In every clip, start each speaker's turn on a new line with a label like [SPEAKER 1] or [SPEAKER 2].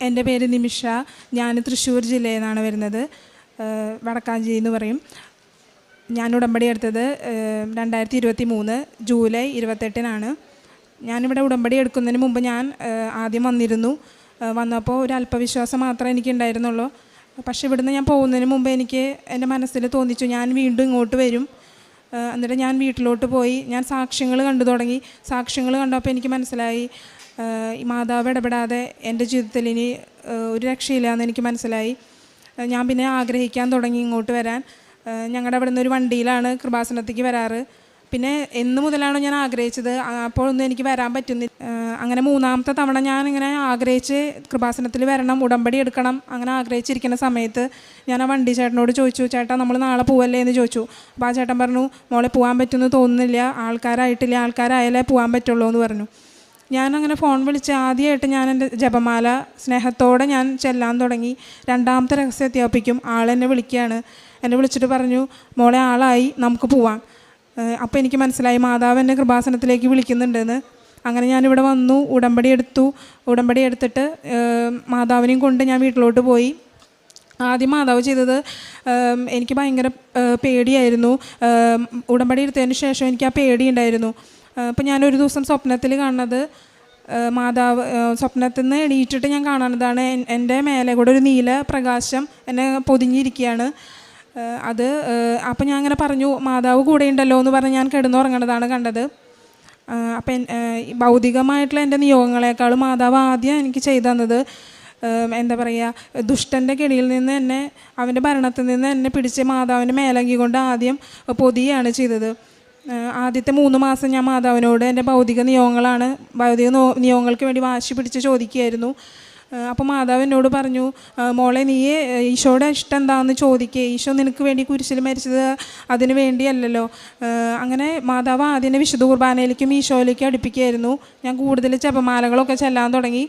[SPEAKER 1] എന്റെ പേര് നിമിഷ. ഞാൻ തൃശ്ശൂർ ജില്ലയിൽ നിന്നാണ് വരുന്നത്. വടക്കാഞ്ചി എന്ന് പറയും. ഞാൻ ഉടമ്പടി എടുത്തത് രണ്ടായിരത്തി ഇരുപത്തി മൂന്ന് ജൂലൈ ഇരുപത്തെട്ടിനാണ്. ഞാനിവിടെ ഉടമ്പടി എടുക്കുന്നതിന് മുമ്പ് ഞാൻ ആദ്യം വന്നിരുന്നു. വന്നപ്പോൾ ഒരു അല്പവിശ്വാസം മാത്രമേ എനിക്ക് ഉണ്ടായിരുന്നുള്ളൂ പക്ഷേ ഇവിടുന്ന് ഞാൻ പോകുന്നതിന് മുമ്പ് എനിക്ക് എന്റെ മനസ്സിൽ തോന്നിച്ചു ഞാൻ വീണ്ടും ഇങ്ങോട്ട് വരും. എന്നിട്ട് ഞാൻ വീട്ടിലോട്ട് പോയി. ഞാൻ സാക്ഷ്യങ്ങൾ കണ്ടു തുടങ്ങി. സാക്ഷ്യങ്ങൾ കണ്ടപ്പോൾ എനിക്ക് മനസ്സിലായി മാതാവ് ഇടപെടാതെ എന്റെ ജീവിതത്തിൽ ഇനി ഒരു രക്ഷയില്ല എന്ന് എനിക്ക് മനസ്സിലായി. ഞാൻ പിന്നെ ആഗ്രഹിക്കാൻ തുടങ്ങി ഇങ്ങോട്ട് വരാൻ. ഞങ്ങളുടെ അവിടെ നിന്ന് ഒരു വണ്ടിയിലാണ് കൃപാസനത്തേക്ക് വരാറ്. പിന്നെ എന്ന് മുതലാണോ ഞാൻ ആഗ്രഹിച്ചത്? അപ്പോഴൊന്നും എനിക്ക് വരാൻ പറ്റുന്നില്ല. അങ്ങനെ മൂന്നാമത്തെ തവണ ഞാൻ ഇങ്ങനെ ആഗ്രഹിച്ച് കൃപാസനത്തിൽ വരണം ഉടമ്പടി എടുക്കണം അങ്ങനെ ആഗ്രഹിച്ചിരിക്കുന്ന സമയത്ത് ഞാൻ ആ വണ്ടി ചേട്ടനോട് ചോദിച്ചു ചേട്ടാ നമ്മൾ നാളെ പോവല്ലേ? എന്ന് ചോദിച്ചു. അപ്പോൾ ആ ചേട്ടൻ പറഞ്ഞു മോളെ പോകാൻ പറ്റുമെന്ന് തോന്നുന്നില്ല. ആൾക്കാരായിട്ടില്ല? ആൾക്കാരായാലേ പോകാൻ പറ്റുള്ളൂ എന്ന് പറഞ്ഞു. ഞാൻ അങ്ങനെ ഫോൺ വിളിച്ച് ആദ്യമായിട്ട് ഞാൻ എന്റെ ജപമാല സ്നേഹത്തോടെ ഞാൻ ചെല്ലാൻ തുടങ്ങി. രണ്ടാമത്തെ രഹസ്യം എത്തിയപ്പോഴേക്കും ആളെന്നെ വിളിക്കുകയാണ് എന്നെ വിളിച്ചിട്ട് പറഞ്ഞു മോളെ ആളായി നമുക്ക് പോവാം. അപ്പോൾ എനിക്ക് മനസ്സിലായി മാതാവ് എന്നെ കൃപാസനത്തിലേക്ക് വിളിക്കുന്നുണ്ടെന്ന്. അങ്ങനെ ഞാനിവിടെ വന്നു ഉടമ്പടി എടുത്തു. ഉടമ്പടി എടുത്തിട്ട് മാതാവിനെയും കൊണ്ട് ഞാൻ വീട്ടിലോട്ട് പോയി. ആദ്യം മാതാവ് ചെയ്തത് എനിക്ക് ഭയങ്കര പേടിയായിരുന്നു. ഉടമ്പടി എടുത്തതിന് ശേഷം എനിക്ക് ആ പേടി ഉണ്ടായിരുന്നു. അപ്പോൾ ഞാനൊരു ദിവസം സ്വപ്നത്തിൽ കാണുന്നത് മാതാവ് സ്വപ്നത്തിൽ നിന്ന് എണീറ്റിട്ട് ഞാൻ കാണുന്നതാണ് എന്റെ മേലെ കൂടെ ഒരു നീല പ്രകാശം എന്നെ പൊതിഞ്ഞിരിക്കുകയാണ് അത് അപ്പം ഞാൻ അങ്ങനെ പറഞ്ഞു മാതാവ് കൂടെ ഉണ്ടല്ലോ എന്ന് പറഞ്ഞ് ഞാൻ കിടന്നുറങ്ങണതാണ് കണ്ടത്. അപ്പം ഭൗതികമായിട്ടുള്ള എന്റെ നിയോഗങ്ങളെക്കാളും മാതാവ് ആദ്യം എനിക്ക് ചെയ്തു തന്നത് എന്താ പറയുക ദുഷ്ടന്റെ കെണിയിൽ നിന്ന് എന്നെ അവന്റെ ഭരണത്തിൽ നിന്ന് എന്നെ പിടിച്ച് മാതാവിന്റെ മേലങ്കി കൊണ്ട് ആദ്യം പൊതിയാണ് ചെയ്തത്. ആദ്യത്തെ മൂന്ന് മാസം ഞാൻ മാതാവിനോട് എന്റെ ഭൗതിക നിയോഗങ്ങളാണ് ഭൗതിക നിയോഗങ്ങൾക്ക് വേണ്ടി വാശി പിടിച്ച് ചോദിക്കുകയായിരുന്നു. അപ്പോൾ മാതാവ് എന്നോട് പറഞ്ഞു മോളെ നീ ഈശോയുടെ ഇഷ്ടം എന്താണെന്ന് ചോദിക്കുക ഈശോ നിനക്ക് വേണ്ടി കുരിശിൽ മരിച്ചത് അതിന് വേണ്ടിയല്ലല്ലോ. അങ്ങനെ മാതാവ് ആദ്യം വിശുദ്ധ കുർബാനയിലേക്കും ഈശോയിലേക്കും അടുപ്പിക്കുകയായിരുന്നു. ഞാൻ കൂടുതൽ ജപമാലകളൊക്കെ ചെല്ലാൻ തുടങ്ങി.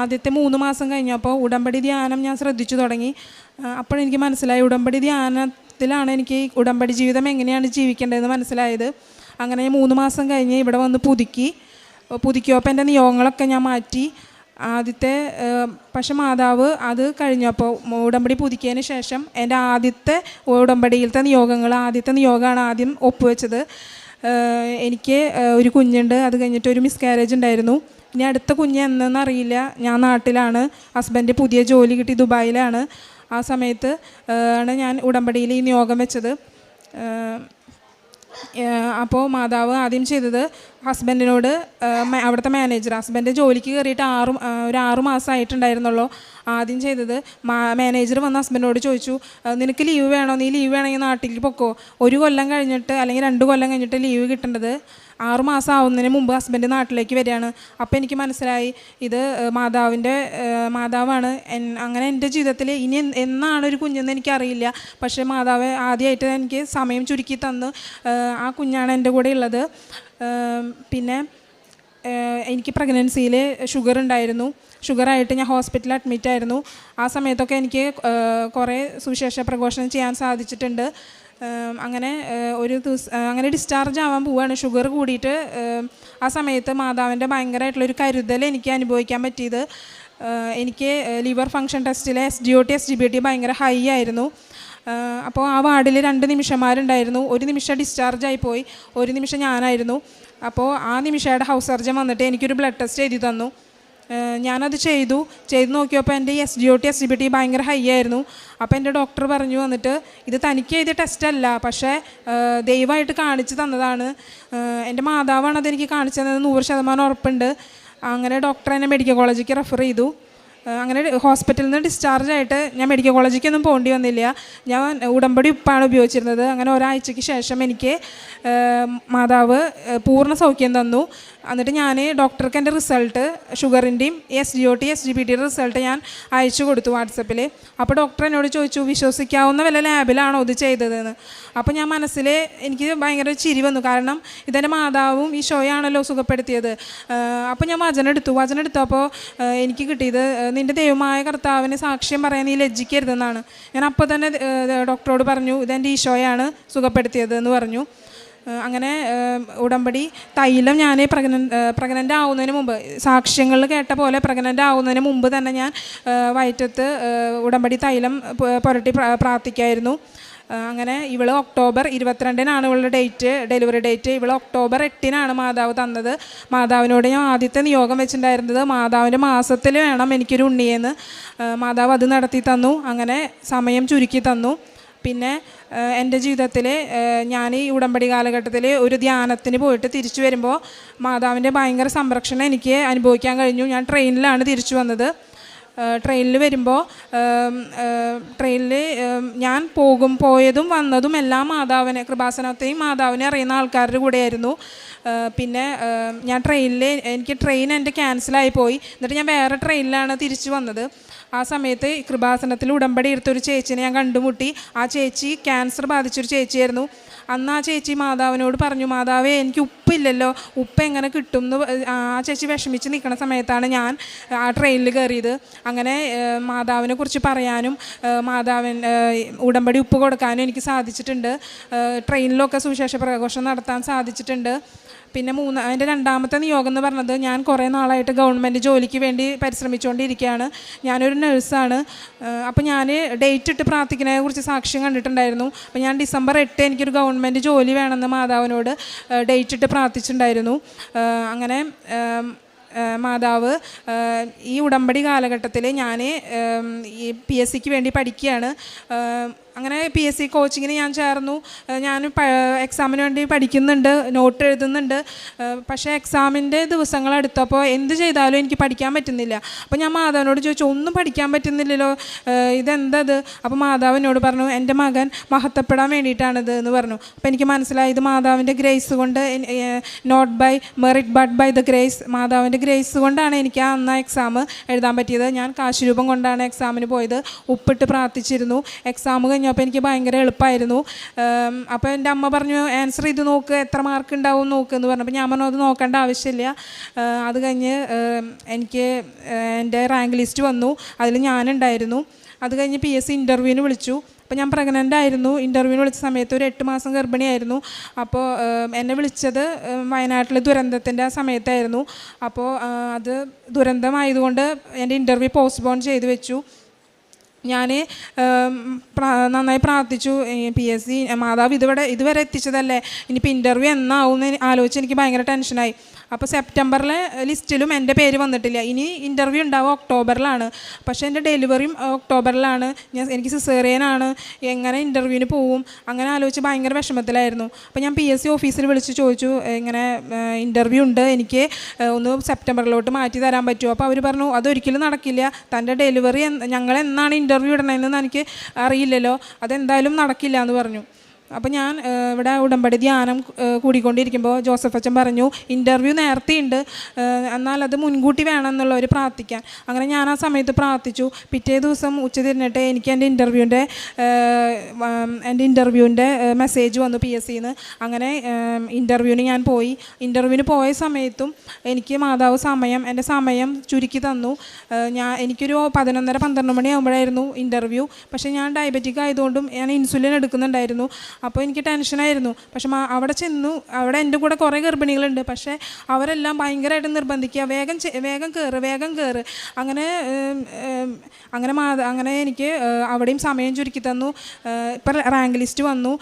[SPEAKER 1] ആദ്യത്തെ മൂന്ന് മാസം കഴിഞ്ഞപ്പോൾ ഉടമ്പടി ധ്യാനം ഞാൻ ശ്രദ്ധിച്ചു തുടങ്ങി. അപ്പോഴെനിക്ക് മനസ്സിലായി ഉടമ്പടി ധ്യാനത്തിലാണ് എനിക്ക് ഈ ഉടമ്പടി ജീവിതം എങ്ങനെയാണ് ജീവിക്കേണ്ടതെന്ന് മനസ്സിലായത്. അങ്ങനെ മൂന്ന് മാസം കഴിഞ്ഞ് ഇവിടെ വന്ന് പുതുക്കി. പുതുക്കിയപ്പോൾ എന്റെ നിയോഗങ്ങളൊക്കെ ഞാൻ മാറ്റി. ആദ്യത്തെ പക്ഷെ മാതാവ് അത് കഴിഞ്ഞപ്പോൾ ഉടമ്പടി പുതുക്കിയതിന് ശേഷം എന്റെ ആദ്യത്തെ ഉടമ്പടിയിലത്തെ നിയോഗങ്ങൾ ആദ്യത്തെ നിയോഗമാണ് ആദ്യം ഒപ്പുവെച്ചത്. എനിക്ക് ഒരു കുഞ്ഞുണ്ട്. അത് കഴിഞ്ഞിട്ട് ഒരു മിസ്കാരേജ് ഉണ്ടായിരുന്നു. ഇനി അടുത്ത കുഞ്ഞ് എന്നെന്നറിയില്ല ഞാൻ നാട്ടിലാണ്. ഹസ്ബൻഡ് പുതിയ ജോലി കിട്ടി ദുബായിലാണ്. ആ സമയത്ത് ആണ് ഞാൻ ഉടമ്പടിയിൽ ഈ നിയോഗം വെച്ചത്. അപ്പോൾ മാതാവ് ആദ്യം ചെയ്തത് ഹസ്ബൻഡിനോട് അവിടുത്തെ മാനേജർ ഹസ്ബൻഡ് ജോലിക്ക് കയറിയിട്ട് ആറ് ഒരു ആറു മാസമായിട്ടുണ്ടായിരുന്നുള്ളൂ ആദ്യം ചെയ്തത്. മാനേജർ വന്ന് ഹസ്ബൻഡിനോട് ചോദിച്ചു നിനക്ക് ലീവ് വേണോ? നീ ലീവ് വേണമെങ്കിൽ നാട്ടിൽ പൊക്കോ? ഒരു കൊല്ലം കഴിഞ്ഞിട്ട് അല്ലെങ്കിൽ രണ്ട് കൊല്ലം കഴിഞ്ഞിട്ട് ലീവ് കിട്ടേണ്ടത്? ആറ് മാസം ആവുന്നതിന് മുമ്പ് ഹസ്ബൻഡ് നാട്ടിലേക്ക് വരികയാണ്. അപ്പോൾ എനിക്ക് മനസ്സിലായി ഇത് മാതാവിന്റെ മാതാവാണ് അങ്ങനെ എന്റെ ജീവിതത്തിൽ ഇനി എന്നാണ് ഒരു കുഞ്ഞെന്ന് എനിക്കറിയില്ല. പക്ഷേ മാതാവ് ആദ്യമായിട്ട് എനിക്ക് സമയം ചുരുക്കി തന്ന് ആ കുഞ്ഞാണ് എന്റെ കൂടെ ഉള്ളത്. പിന്നെ എനിക്ക് പ്രഗ്നൻസിയിൽ ഷുഗർ ഉണ്ടായിരുന്നു. ഷുഗറായിട്ട് ഞാൻ ഹോസ്പിറ്റലിൽ അഡ്മിറ്റ് ആയിരുന്നു. ആ സമയത്തൊക്കെ എനിക്ക് കുറേ സുവിശേഷ പ്രഘോഷണം ചെയ്യാൻ സാധിച്ചിട്ടുണ്ട്. അങ്ങനെ ഒരു ദിവസം അങ്ങനെ ഡിസ്ചാർജ് ആവാൻ പോവുകയാണ് ഷുഗർ കൂടിയിട്ട് ആ സമയത്ത് മാതാവിന്റെ ഭയങ്കരമായിട്ടുള്ളൊരു കരുതൽ എനിക്ക് അനുഭവിക്കാൻ പറ്റിയത്. എനിക്ക് liver function ടെസ്റ്റിലെ S D O T S D B T ഭയങ്കര ഹൈ ആയിരുന്നു. അപ്പോൾ ആ വാർഡിൽ രണ്ട് നിമിഷന്മാരുണ്ടായിരുന്നു. ഒരു നിമിഷം ഡിസ്ചാർജ് ആയി പോയി. ഒരു നിമിഷം ഞാനായിരുന്നു. അപ്പോൾ ആ നിമിഷയുടെ ഹൗസ് സർജൻ വന്നിട്ട് എനിക്കൊരു ബ്ലഡ് ടെസ്റ്റ് എഴുതി തന്നു. ഞാനത് ചെയ്തു. ചെയ്ത് നോക്കിയപ്പോൾ എന്റെ S D O T S D B T ഭയങ്കര ഹൈ ആയിരുന്നു. അപ്പോൾ എന്റെ ഡോക്ടർ പറഞ്ഞു വന്നിട്ട് ഇത് തനിക്ക് ചെയ്ത ടെസ്റ്റ് അല്ല. പക്ഷേ ദയവായിട്ട് കാണിച്ചു തന്നതാണ്. എന്റെ മാതാവാണ് അതെനിക്ക് കാണിച്ചു തന്നത്. നൂറ് ശതമാനം ഉറപ്പുണ്ട്. അങ്ങനെ ഡോക്ടർ എന്നെ മെഡിക്കൽ കോളേജിലേക്ക് റെഫർ ചെയ്തു. അങ്ങനെ ഹോസ്പിറ്റലിൽ നിന്ന് ഡിസ്ചാർജ് ആയിട്ട് ഞാൻ മെഡിക്കൽ കോളേജിലേക്കൊന്നും പോകേണ്ടി വന്നില്ല. ഞാൻ ഉടമ്പടി ഉപ്പാണ് ഉപയോഗിച്ചിരുന്നത്. അങ്ങനെ ഒരാഴ്ചയ്ക്ക് ശേഷം എനിക്ക് മാതാവ് പൂർണ സൗഖ്യം തന്നു. എന്നിട്ട് ഞാൻ ഡോക്ടർക്ക് എന്റെ result ഷുഗറിന്റെയും S G O T S G B ടിയുടെ റിസൾട്ട് ഞാൻ അയച്ചു കൊടുത്തു വാട്സപ്പിൽ അപ്പോൾ ഡോക്ടർ എന്നോട് ചോദിച്ചു വിശ്വസിക്കാവുന്ന വല്ല ലാബിലാണോ ഇത് ചെയ്തതെന്ന്? അപ്പോൾ ഞാൻ മനസ്സിൽ എനിക്ക് ഭയങ്കര ചിരി വന്നു. കാരണം ഇതെന്റെ മാതാവും ഈ ഷോയാണല്ലോ സുഖപ്പെടുത്തിയത് അപ്പോൾ ഞാൻ വചനം എടുത്തു. വചനം എടുത്തപ്പോൾ എനിക്ക് കിട്ടിയത് നിന്റെ ദൈവമായ കർത്താവിന് സാക്ഷ്യം പറയാൻ നീ ലജ്ജിക്കരുതെന്നാണ്. ഞാൻ അപ്പോൾ തന്നെ ഡോക്ടറോട് പറഞ്ഞു ഇതെന്റെ ഈശോയാണ് സുഖപ്പെടുത്തിയത് എന്ന് പറഞ്ഞു അങ്ങനെ ഉടമ്പടി തൈലം ഞാൻ പ്രഗ്ന പ്രഗ്നന്റ് ആവുന്നതിന് മുമ്പ് സാക്ഷ്യങ്ങളിൽ കേട്ട പോലെ പ്രഗ്നന്റ് ആവുന്നതിന് മുമ്പ് തന്നെ ഞാൻ വയറ്റത്ത് ഉടമ്പടി തൈലം പുരട്ടി പ്രാ- പ്രാർത്ഥിക്കായിരുന്നു. അങ്ങനെ ഇവൾ ഒക്ടോബർ ഇരുപത്തിരണ്ടിനാണ് ഇവളുടെ ഡേറ്റ് ഡെലിവറി ഡേറ്റ്. ഇവൾ ഒക്ടോബർ എട്ടിനാണ് മാതാവ് തന്നത്. മാതാവിനോട് ഞാൻ ആദ്യത്തെ നിയോഗം വെച്ചിട്ടുണ്ടായിരുന്നത് മാതാവിന്റെ മാസത്തിൽ വേണം എനിക്കൊരു ഉണ്ണിയെന്ന്. മാതാവ് അത് നടത്തി തന്നു. അങ്ങനെ സമയം ചുരുക്കി തന്നു. പിന്നെ എന്റെ ജീവിതത്തിൽ ഞാൻ ഈ ഉടമ്പടി കാലഘട്ടത്തിൽ ഒരു ധ്യാനത്തിന് പോയിട്ട് തിരിച്ചു വരുമ്പോൾ മാതാവിന്റെ ഭയങ്കര സംരക്ഷണം എനിക്ക് അനുഭവിക്കാൻ കഴിഞ്ഞു. ഞാൻ ട്രെയിനിലാണ് തിരിച്ചു വന്നത്. ട്രെയിനിൽ വരുമ്പോൾ ട്രെയിനിൽ ഞാൻ പോകും പോയതും വന്നതും എല്ലാ മാതാവിനെ കൃപാസനത്തെയും മാതാവിനെ അറിയുന്ന ആൾക്കാരുടെ കൂടെയായിരുന്നു. പിന്നെ ഞാൻ ട്രെയിനിൽ എനിക്ക് ട്രെയിൻ എന്റെ ക്യാൻസലായി പോയി. എന്നിട്ട് ഞാൻ വേറെ ട്രെയിനിലാണ് തിരിച്ചു വന്നത്. ആ സമയത്ത് കൃപാസനത്തിൽ ഉടമ്പടി എടുത്തൊരു ചേച്ചിനെ ഞാൻ കണ്ടുമുട്ടി. ആ ചേച്ചി ക്യാൻസർ ബാധിച്ചൊരു ചേച്ചിയായിരുന്നു. അന്ന് ആ ചേച്ചി മാതാവിനോട് പറഞ്ഞു മാതാവേ എനിക്ക് ഉപ്പില്ലല്ലോ. ഉപ്പ് എങ്ങനെ കിട്ടും എന്ന് ആ ചേച്ചി വിഷമിച്ച് നിൽക്കുന്ന സമയത്താണ് ഞാൻ ആ ട്രെയിനിൽ കയറിയത്. അങ്ങനെ മാതാവിനെ കുറിച്ച് പറയാനും മാതാവിൻ ഉടമ്പടി ഉപ്പ് കൊടുക്കാനും എനിക്ക് സാധിച്ചിട്ടുണ്ട്. ട്രെയിനിലൊക്കെ സുവിശേഷ പ്രഘോഷം നടത്താൻ സാധിച്ചിട്ടുണ്ട്. പിന്നെ മൂന്ന് അതിന്റെ രണ്ടാമത്തെ നിയോഗം എന്ന് പറഞ്ഞത് ഞാൻ കുറേ നാളായിട്ട് ഗവൺമെന്റ് ജോലിക്ക് വേണ്ടി പരിശ്രമിച്ചുകൊണ്ടിരിക്കുകയാണ്. ഞാനൊരു നഴ്സാണ്. അപ്പോൾ ഞാൻ ഡേറ്റ് ഇട്ട് പ്രാർത്ഥിക്കുന്നതിനെ കുറിച്ച് സാക്ഷ്യം കണ്ടിട്ടുണ്ടായിരുന്നു. അപ്പോൾ ഞാൻ ഡിസംബർ എട്ട് എനിക്കൊരു ഗവൺമെന്റ് ജോലി വേണമെന്ന് മാതാവിനോട് ഡേറ്റ് ഇട്ട് പ്രാർത്ഥിച്ചിട്ടുണ്ടായിരുന്നു. അങ്ങനെ മാതാവ് ഈ ഉടമ്പടി കാലഘട്ടത്തിൽ ഞാൻ ഈ പി എസ് സിക്ക് വേണ്ടി പഠിക്കുകയാണ്. അങ്ങനെ പി എസ് സി കോച്ചിങ്ങിന് ഞാൻ ചേർന്നു. ഞാൻ എക്സാമിന് വേണ്ടി പഠിക്കുന്നുണ്ട് നോട്ട് എഴുതുന്നുണ്ട്. പക്ഷേ എക്സാമിന്റെ ദിവസങ്ങൾ അടുത്തപ്പോൾ എന്ത് ചെയ്താലും എനിക്ക് പഠിക്കാൻ പറ്റുന്നില്ല. അപ്പോൾ ഞാൻ മാതാവിനോട് ചോദിച്ചു ഒന്നും പഠിക്കാൻ പറ്റുന്നില്ലല്ലോ. ഇതെന്തത്? അപ്പോൾ മാതാവ് എന്നോട് പറഞ്ഞു എന്റെ മകൻ മഹത്വപ്പെടാൻ വേണ്ടിയിട്ടാണിത് എന്ന് പറഞ്ഞു. അപ്പോൾ എനിക്ക് മനസ്സിലായി ഇത് മാതാവിന്റെ ഗ്രേസ് കൊണ്ട് not by merit but by the grace മാതാവിന്റെ ഗ്രേസ് കൊണ്ടാണ് എനിക്ക് ആ അന്ന് എക്സാം എഴുതാൻ പറ്റിയത്. ഞാൻ കാശ് രൂപം കൊണ്ടാണ് എക്സാമിന് പോയത്. ഉപ്പിട്ട് പ്രാർത്ഥിച്ചിരുന്നു. എക്സാം കഴിഞ്ഞപ്പോൾ എനിക്ക് ഭയങ്കര എളുപ്പമായിരുന്നു അപ്പോൾ എന്റെ അമ്മ പറഞ്ഞു ആൻസർ ചെയ്ത് നോക്ക് എത്ര മാർക്ക് ഉണ്ടാവും നോക്ക് എന്ന് പറഞ്ഞു. അപ്പോൾ ഞാൻ പറഞ്ഞു അത് നോക്കേണ്ട ആവശ്യമില്ല. അത് കഴിഞ്ഞ് എനിക്ക് എന്റെ റാങ്ക് ലിസ്റ്റ് വന്നു. അതിൽ ഞാനുണ്ടായിരുന്നു. അത് കഴിഞ്ഞ് പി എസ് സി ഇന്റർവ്യൂവിന് വിളിച്ചു. അപ്പോൾ ഞാൻ പ്രഗ്നന്റ് ആയിരുന്നു. ഇന്റർവ്യൂവിന് വിളിച്ച സമയത്ത് ഒരു എട്ട് മാസം ഗർഭിണിയായിരുന്നു. അപ്പോൾ എന്നെ വിളിച്ചത് വയനാട്ടിലെ ദുരന്തത്തിന്റെ ആ സമയത്തായിരുന്നു. അപ്പോൾ അത് ദുരന്തമായതുകൊണ്ട് എന്റെ ഇന്റർവ്യൂ പോസ്റ്റ്പോൺ ചെയ്തു വെച്ചു. ഞാൻ നന്നായി പ്രാർത്ഥിച്ചു. പി എസ് സി മാതാവ് ഇതുവരെ ഇതുവരെ എത്തിച്ചതല്ലേ? ഇനിയിപ്പോൾ ഇന്റർവ്യൂ എന്നാവും എന്ന് ആലോചിച്ച് എനിക്ക് ഭയങ്കര ടെൻഷനായി അപ്പോൾ സെപ്റ്റംബറിലെ ലിസ്റ്റിലും എന്റെ പേര് വന്നിട്ടില്ല. ഇനി ഇന്റർവ്യൂ ഉണ്ടാവും ഒക്ടോബറിലാണ് പക്ഷേ എന്റെ ഡെലിവറിയും ഒക്ടോബറിലാണ് ഞാൻ എനിക്ക് സിസേറിയനാണ് എങ്ങനെ ഇന്റർവ്യൂവിന് പോവും? അങ്ങനെ ആലോചിച്ച് ഭയങ്കര വിഷമത്തിലായിരുന്നു. അപ്പോൾ ഞാൻ പി എസ് സി ഓഫീസിൽ വിളിച്ച് ചോദിച്ചു ഇങ്ങനെ ഇന്റർവ്യൂ ഉണ്ട്. എനിക്ക് ഒന്ന് സെപ്റ്റംബറിലോട്ട് മാറ്റി തരാൻ പറ്റുമോ? അപ്പോൾ അവർ പറഞ്ഞു അതൊരിക്കലും നടക്കില്ല. തന്റെ ഡെലിവറി ഞങ്ങൾ എന്നാണ് ഇന്റർവ്യൂ ഇടണമെന്ന് എനിക്ക് അറിയില്ലല്ലോ. അതെന്തായാലും നടക്കില്ല എന്ന് പറഞ്ഞു. അപ്പോൾ ഞാൻ ഇവിടെ ഉടമ്പടി ധ്യാനം കൂടിക്കൊണ്ടിരിക്കുമ്പോൾ ജോസഫ് അച്ഛൻ പറഞ്ഞു ഇന്റർവ്യൂ നേരത്തെ ഉണ്ട് എന്നാൽ അത് മുൻകൂട്ടി വേണം എന്നുള്ളവർ പ്രാർത്ഥിക്കാൻ. അങ്ങനെ ഞാൻ ആ സമയത്ത് പ്രാർത്ഥിച്ചു. പിറ്റേ ദിവസം ഉച്ച തിരിഞ്ഞിട്ട് എനിക്ക് എന്റെ ഇന്റർവ്യൂവിന്റെ എന്റെ ഇന്റർവ്യൂവിന്റെ മെസ്സേജ് വന്നു പി എസ് സിന്ന്. അങ്ങനെ ഇന്റർവ്യൂവിന് ഞാൻ പോയി. ഇന്റർവ്യൂവിന് പോയ സമയത്തും എനിക്ക് മാതാവ് സമയം എന്റെ സമയം ചുരുക്കി തന്നു. ഞാൻ എനിക്കൊരു പതിനൊന്നര പന്ത്രണ്ട് മണിയാകുമ്പോഴായിരുന്നു ഇന്റർവ്യൂ പക്ഷേ ഞാൻ ഡയബറ്റിക് ആയതുകൊണ്ടും ഞാൻ ഇൻസുലിൻ എടുക്കുന്നുണ്ടായിരുന്നു. അപ്പോൾ എനിക്ക് ടെൻഷനായിരുന്നു പക്ഷെ അവിടെ ചെന്നു. അവിടെ എന്റെ കൂടെ കുറേ ഗർഭിണികളുണ്ട്. പക്ഷേ അവരെല്ലാം ഭയങ്കരമായിട്ട് നിർബന്ധിക്കുക. വേഗം വേഗം കയറ് വേഗം കയറ് അങ്ങനെ അങ്ങനെ മാ അങ്ങനെ എനിക്ക് അവിടെയും സമയം ചുരുക്കി തന്നു. ഇപ്പം റാങ്ക് ലിസ്റ്റ് വന്നു.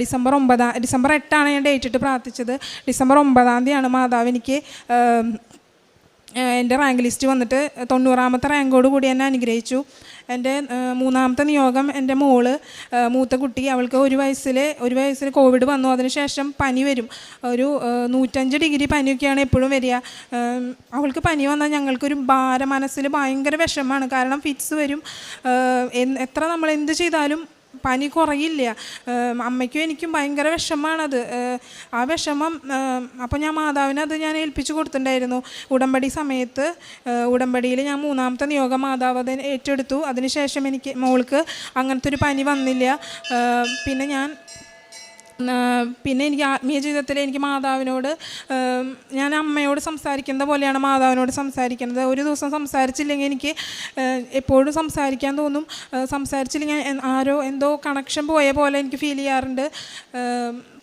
[SPEAKER 1] ഡിസംബർ ഒമ്പതാം ഡിസംബർ എട്ടാണ് ഞാൻ ഡേറ്റ് ഇട്ട് പ്രാർത്ഥിച്ചത്. ഡിസംബർ ഒമ്പതാം തീയതിയാണ് മാതാവ് എനിക്ക് എന്റെ റാങ്ക് ലിസ്റ്റ് വന്നിട്ട് തൊണ്ണൂറാമത്തെ റാങ്കോട് കൂടി എന്നെ അനുഗ്രഹിച്ചു. എന്റെ മൂന്നാമത്തെ നിയോഗം എന്റെ മോൾ മൂത്ത കുട്ടി അവൾക്ക് ഒരു വയസ്സിൽ ഒരു വയസ്സിൽ കോവിഡ് വന്നു. അതിനുശേഷം പനി വരും. ഒരു നൂറ്റഞ്ച് ഡിഗ്രി പനിയൊക്കെയാണ് എപ്പോഴും വരിക. അവൾക്ക് പനി വന്നാൽ ഞങ്ങൾക്കൊരു ഭാര മനസ്സിൽ ഭയങ്കര വിഷമമാണ്. കാരണം ഫിറ്റ്സ് വരും. എത്ര നമ്മൾ എന്ത് ചെയ്താലും പനി കുറയില്ല. അമ്മയ്ക്കും എനിക്കും ഭയങ്കര വിഷമമാണത്. ആ വിഷമം അപ്പോൾ ഞാൻ മാതാവിനെ അത് ഞാൻ ഏൽപ്പിച്ചു കൊടുത്തിട്ടുണ്ടായിരുന്നു. ഉടമ്പടി സമയത്ത് ഉടമ്പടിയിൽ ഞാൻ മൂന്നാമത്തെ നിയോഗം മാതാവ് അത് ഏറ്റെടുത്തു. അതിനുശേഷം എനിക്ക് മോൾക്ക് അങ്ങനത്തെ ഒരു പനി വന്നില്ല. പിന്നെ ഞാൻ പിന്നെ എനിക്ക് ആത്മീയ ജീവിതത്തിൽ എനിക്ക് മാതാവിനോട് ഞാൻ അമ്മയോട് സംസാരിക്കുന്ന പോലെയാണ് മാതാവിനോട് സംസാരിക്കുന്നത്. ഒരു ദിവസം സംസാരിച്ചില്ലെങ്കിൽ എനിക്ക് എപ്പോഴും സംസാരിക്കാൻ തോന്നും. സംസാരിച്ചില്ലെങ്കിൽ ആരോ എന്തോ കണക്ഷൻ പോയ പോലെ എനിക്ക് ഫീൽ ചെയ്യാറുണ്ട്.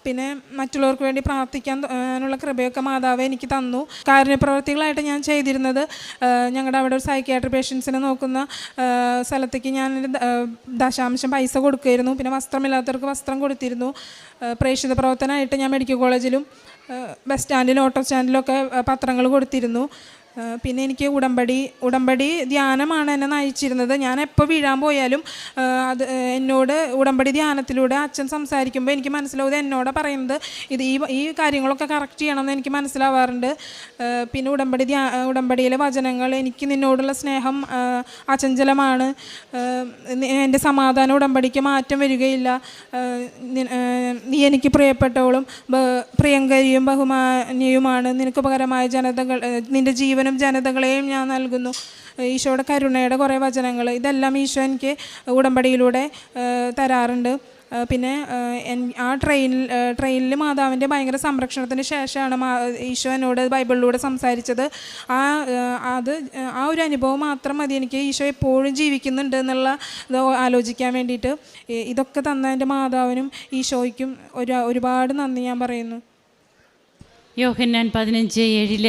[SPEAKER 1] പിന്നെ മറ്റുള്ളവർക്ക് വേണ്ടി പ്രാർത്ഥിക്കാൻ ഉള്ള കൃപയൊക്കെ മാതാവ് എനിക്ക് തന്നു. കാരുണ്യപ്രവർത്തികളായിട്ട് ഞാൻ ചെയ്തിരുന്നത് ഞങ്ങളുടെ അവിടെ ഒരു സൈക്യാട്രി പേഷ്യൻസിനെ നോക്കുന്ന സ്ഥലത്തേക്ക് ഞാൻ ദശാംശം പൈസ കൊടുക്കുമായിരുന്നു പിന്നെ വസ്ത്രമില്ലാത്തവർക്ക് വസ്ത്രം കൊടുത്തിരുന്നു. പ്രേക്ഷിത പ്രവർത്തനമായിട്ട് ഞാൻ മെഡിക്കൽ കോളേജിലും ബസ് സ്റ്റാൻഡിലും ഓട്ടോ സ്റ്റാൻഡിലൊക്കെ പത്രങ്ങൾ കൊടുത്തിരുന്നു. പിന്നെ എനിക്ക് ഉടമ്പടി ഉടമ്പടി ധ്യാനമാണ് എന്നെ നയിച്ചിരുന്നത്. ഞാൻ എപ്പോൾ വീഴാൻ പോയാലും അത് എന്നോട് ഉടമ്പടി ധ്യാനത്തിലൂടെ അച്ഛൻ സംസാരിക്കുമ്പോൾ എനിക്ക് മനസ്സിലാവും എന്നോട് പറയുന്നത്. ഇത് ഈ ഈ കാര്യങ്ങളൊക്കെ കറക്റ്റ് ചെയ്യണം എന്ന് എനിക്ക് മനസ്സിലാവാറുണ്ട്. പിന്നെ ഉടമ്പടി ധ്യാ ഉടമ്പടിയിലെ വചനങ്ങൾ എനിക്ക് നിന്നോടുള്ള സ്നേഹം അചഞ്ചലമാണ്. എന്റെ സമാധാന ഉടമ്പടിക്ക് മാറ്റം വരികയില്ല. നി- എനിക്ക് പ്രിയപ്പെട്ടവളും പ്രിയങ്കരിയും ബഹുമാനിയുമാണ്. നിനക്ക് ഉപകരമായ ജനതകൾ നിന്റെ നിന്റെ ജീവനും ജനതകളെയും ഞാൻ നൽകുന്നു. ഈശോയുടെ കരുണയുടെ കുറേ വചനങ്ങൾ ഇതെല്ലാം ഈശോ എനിക്ക് ഉടമ്പടിയിലൂടെ തരാറുണ്ട്. പിന്നെ ആ, ട്രെയിനിൽ ട്രെയിനിൽ മാതാവിന്റെ ഭയങ്കര സംരക്ഷണത്തിന് ശേഷമാണ് മാ ഈശോ എന്നോട് ബൈബിളിലൂടെ സംസാരിച്ചത്. ആ, അത് ആ ഒരു അനുഭവം മാത്രം മതി എനിക്ക് ഈശോ എപ്പോഴും ജീവിക്കുന്നുണ്ട് എന്നുള്ള ഇത് ആലോചിക്കാൻ വേണ്ടിയിട്ട്. ഇതൊക്കെ തന്ന എന്റെ മാതാവിനും ഈശോയ്ക്കും ഒരു ഒരുപാട് നന്ദി ഞാൻ പറയുന്നു.
[SPEAKER 2] യോഹന്നാൻ പതിനഞ്ച് ഏഴിൽ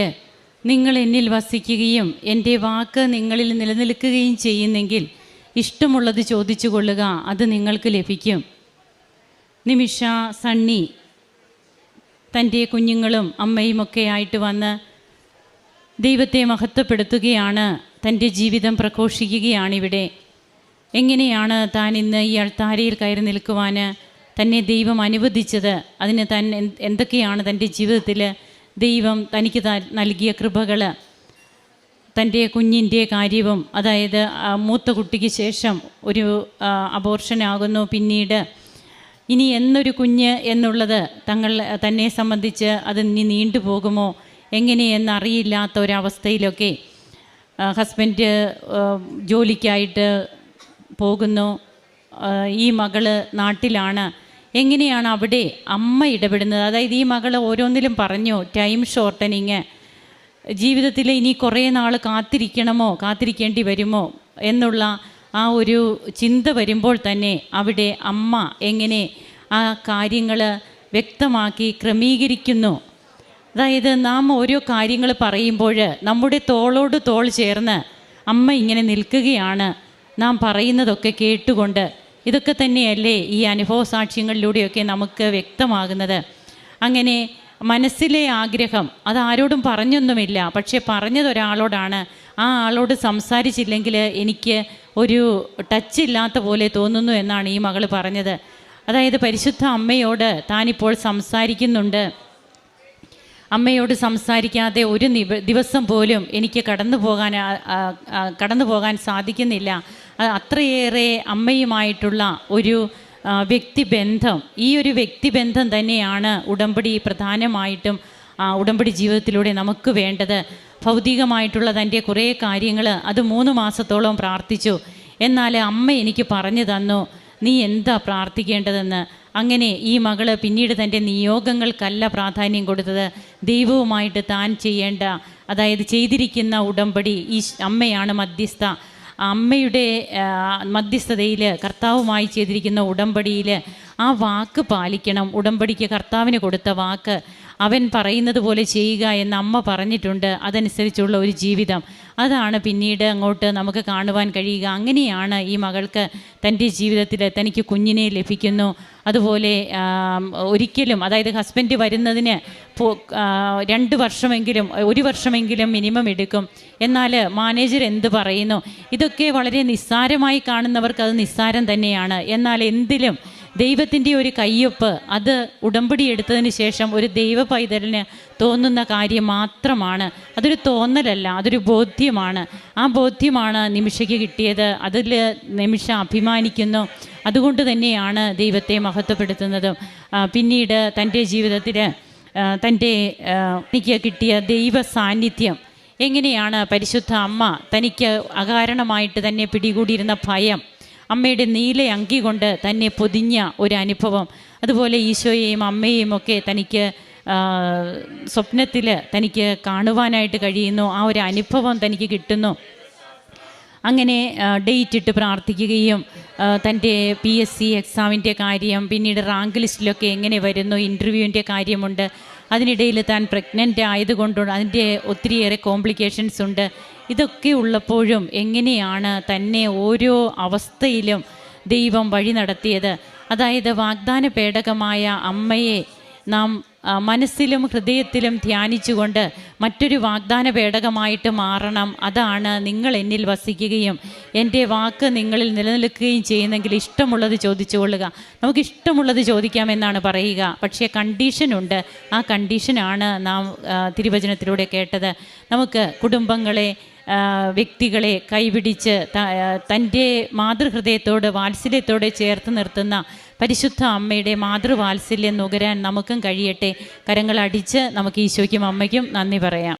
[SPEAKER 2] നിങ്ങൾ എന്നിൽ വസിക്കുകയും എന്റെ വാക്ക് നിങ്ങളിൽ നിലനിൽക്കുകയും ചെയ്യുന്നെങ്കിൽ ഇഷ്ടമുള്ളത് ചോദിച്ചു കൊള്ളുക അത് നിങ്ങൾക്ക് ലഭിക്കും. നിമിഷ സണ്ണി തന്റെ കുഞ്ഞുങ്ങളും അമ്മയും ഒക്കെ ആയിട്ട് വന്ന് ദൈവത്തെ മഹത്വപ്പെടുത്തുകയാണ് തന്റെ ജീവിതം പ്രഘോഷിക്കുകയാണിവിടെ. എങ്ങനെയാണ് താൻ ഇന്ന് ഈ അൾത്താരയിൽ കയറി നിൽക്കുവാൻ തന്നെ ദൈവം അനുവദിച്ചത്? അതിന് തൻ എന്തൊക്കെയാണ് തന്റെ ജീവിതത്തിൽ ദൈവം തനിക്ക് നൽകിയ കൃപകൾ തന്റെ കുഞ്ഞിന്റെ കാര്യവും അതായത് മൂത്ത കുട്ടിക്ക് ശേഷം ഒരു അബോർഷനാകുന്നു പിന്നീട് ഇനി എന്നൊരു കുഞ്ഞ് എന്നുള്ളത് തങ്ങൾ തന്നെ സംബന്ധിച്ച് അത് ഇനി നീണ്ടുപോകുമോ എങ്ങനെയെന്നറിയില്ലാത്ത ഒരവസ്ഥയിലൊക്കെ ഹസ്ബൻഡ് ജോലിക്കായിട്ട് പോകുന്നു. ഈ മകൾ നാട്ടിലാണ്. എങ്ങനെയാണ് അവിടെ അമ്മ ഇടപെടുന്നത്? അതായത് ഈ മകൾ ഓരോന്നിലും പറഞ്ഞു ടൈം ഷോർട്ടനിങ് ജീവിതത്തിൽ ഇനി കുറേ നാൾ കാത്തിരിക്കണമോ? കാത്തിരിക്കേണ്ടി വരുമോ? എന്നുള്ള ആ ഒരു ചിന്ത വരുമ്പോൾ തന്നെ അവിടെ അമ്മ എങ്ങനെ ആ കാര്യങ്ങൾ വ്യക്തമാക്കി ക്രമീകരിക്കുന്നു. അതായത് നാം ഓരോ കാര്യങ്ങൾ പറയുമ്പോൾ നമ്മുടെ തോളോട് തോൾ ചേർന്ന് അമ്മ ഇങ്ങനെ നിൽക്കുകയാണ്. നാം പറയുന്നതൊക്കെ കേട്ടുകൊണ്ട് ഇതൊക്കെ തന്നെയല്ലേ ഈ അനുഭവ സാക്ഷ്യങ്ങളിലൂടെയൊക്കെ നമുക്ക് വ്യക്തമാകുന്നത്. അങ്ങനെ മനസ്സിലെ ആഗ്രഹം അത് ആരോടും പറഞ്ഞൊന്നുമില്ല. പക്ഷേ പറഞ്ഞതൊരാളോടാണ് ആ ആളോട് സംസാരിച്ചില്ലെങ്കിൽ എനിക്ക് ഒരു ടച്ച് ഇല്ലാത്ത പോലെ തോന്നുന്നു എന്നാണ് ഈ മകൾ പറഞ്ഞത്. അതായത് പരിശുദ്ധ അമ്മയോട് താനിപ്പോൾ സംസാരിക്കുന്നുണ്ട്. അമ്മയോട് സംസാരിക്കാതെ ഒരു ദിവസം പോലും എനിക്ക് കടന്നു പോകാൻ കടന്നു പോകാൻ സാധിക്കുന്നില്ല. അത് അത്രയേറെ അമ്മയുമായിട്ടുള്ള ഒരു വ്യക്തിബന്ധം. ഈ ഒരു വ്യക്തിബന്ധം തന്നെയാണ് ഉടമ്പടി പ്രധാനമായിട്ടും ഉടമ്പടി ജീവിതത്തിലൂടെ നമുക്ക് വേണ്ടത്. ഭൗതികമായിട്ടുള്ള തന്റെ കുറേ കാര്യങ്ങൾ അത് മൂന്ന് മാസത്തോളം പ്രാർത്ഥിച്ചു. എന്നാൽ അമ്മ എനിക്ക് പറഞ്ഞു തന്നു നീ എന്താ പ്രാർത്ഥിക്കേണ്ടതെന്ന്? അങ്ങനെ ഈ മകൾ പിന്നീട് തന്റെ നിയോഗങ്ങൾക്കല്ല പ്രാധാന്യം കൊടുത്തത്. ദൈവവുമായിട്ട് താൻ ചെയ്യേണ്ട അതായത് ചെയ്തിരിക്കുന്ന ഉടമ്പടി ഈ അമ്മയാണ് മധ്യസ്ഥ. അമ്മയുടെ മധ്യസ്ഥതയിൽ കർത്താവുമായി ചെയ്തിരിക്കുന്ന ഉടമ്പടിയിൽ ആ വാക്ക് പാലിക്കണം. ഉടമ്പടിക്ക് കർത്താവിന് കൊടുത്ത വാക്ക്. അവൻ പറയുന്നത് പോലെ ചെയ്യുക എന്ന് അമ്മ പറഞ്ഞിട്ടുണ്ട്. അതനുസരിച്ചുള്ള ഒരു ജീവിതം. അതാണ് പിന്നീട് അങ്ങോട്ട് നമുക്ക് കാണുവാൻ കഴിയുക. അങ്ങനെയാണ് ഈ മകൾക്ക് തന്റെ ജീവിതത്തിൽ തനിക്ക് കുഞ്ഞിനെ ലഭിക്കുന്നു. അതുപോലെ ഒരിക്കലും അതായത് ഹസ്ബൻഡ് വരുന്നതിന് രണ്ട് വർഷമെങ്കിലും ഒരു വർഷമെങ്കിലും മിനിമം എടുക്കും. എന്നാൽ മാനേജർ എന്ത് പറയുന്നു? ഇതൊക്കെ വളരെ നിസ്സാരമായി കാണുന്നവർക്ക് അത് നിസ്സാരം തന്നെയാണ്. എന്നാൽ എന്തിലും ദൈവത്തിന്റെ ഒരു കയ്യൊപ്പ് അത് ഉടമ്പടി എടുത്തതിന് ശേഷം ഒരു ദൈവ പൈതലിന് തോന്നുന്ന കാര്യം മാത്രമാണ്. അതൊരു തോന്നലല്ല അതൊരു ബോധ്യമാണ്. ആ ബോധ്യമാണ് നിമിഷയ്ക്ക് കിട്ടിയത്. അതിൽ നിമിഷ അഭിമാനിക്കുന്നു. അതുകൊണ്ട് തന്നെയാണ് ദൈവത്തെ മഹത്വപ്പെടുത്തുന്നതും. പിന്നീട് തന്റെ ജീവിതത്തിൽ തന്റെ എനിക്ക് കിട്ടിയ ദൈവ സാന്നിധ്യം എങ്ങനെയാണ് പരിശുദ്ധ അമ്മ തനിക്ക് അകാരണമായിട്ട് തന്നെ പിടികൂടിയിരുന്ന ഭയം അമ്മയുടെ നീല അങ്കി കൊണ്ട് തന്നെ പൊതിഞ്ഞ ഒരു അനുഭവം അതുപോലെ ഈശോയെയും അമ്മയെയും ഒക്കെ തനിക്ക് സ്വപ്നത്തിൽ തനിക്ക് കാണുവാനായിട്ട് കഴിയുന്നു ആ ഒരു അനുഭവം തനിക്ക് കിട്ടുന്നു. അങ്ങനെ ഡേറ്റ് ഇട്ട് പ്രാർത്ഥിക്കുകയും തന്റെ പി എസ് സി എക്സാമിന്റെ കാര്യം പിന്നീട് റാങ്ക് ലിസ്റ്റിലൊക്കെ എങ്ങനെ വരുന്നു ഇന്റർവ്യൂവിന്റെ കാര്യമുണ്ട് അതിനിടയിൽ താൻ പ്രഗ്നന്റ് ആയതുകൊണ്ട് അതിന്റെ ഒത്തിരിയേറെ കോംപ്ലിക്കേഷൻസ് ഉണ്ട്. ഇതൊക്കെ ഉള്ളപ്പോഴും എങ്ങനെയാണ് തന്നെ ഓരോ അവസ്ഥയിലും ദൈവം വഴി നടത്തിയത്? അതായത് വാഗ്ദാന പേടകമായ അമ്മയെ നാം മനസ്സിലും ഹൃദയത്തിലും ധ്യാനിച്ചുകൊണ്ട് മറ്റൊരു വാഗ്ദാന പേടകമായിട്ട് മാറണം. അതാണ് നിങ്ങൾ എന്നിൽ വസിക്കുകയും എന്റെ വാക്ക് നിങ്ങളിൽ നിലനിൽക്കുകയും ചെയ്യുന്നെങ്കിൽ ഇഷ്ടമുള്ളത് ചോദിച്ചു കൊള്ളുക നമുക്ക് ഇഷ്ടമുള്ളത് ചോദിക്കാമെന്നാണ് പറയുക. പക്ഷേ കണ്ടീഷനുണ്ട് ആ കണ്ടീഷനാണ് നാം തിരുവചനത്തിലൂടെ കേട്ടത്. നമുക്ക് കുടുംബങ്ങളെ വ്യക്തികളെ കൈപിടിച്ച് തന്റെ മാതൃഹൃദയത്തോട് വാത്സല്യത്തോടെ ചേർത്ത് നിർത്തുന്ന പരിശുദ്ധ അമ്മയുടെ മാതൃവാത്സല്യം നുകരാൻ നമുക്കും കഴിയട്ടെ. കരങ്ങളടിച്ച് നമുക്ക് ഈശോയ്ക്കും അമ്മയ്ക്കും നന്ദി പറയാം.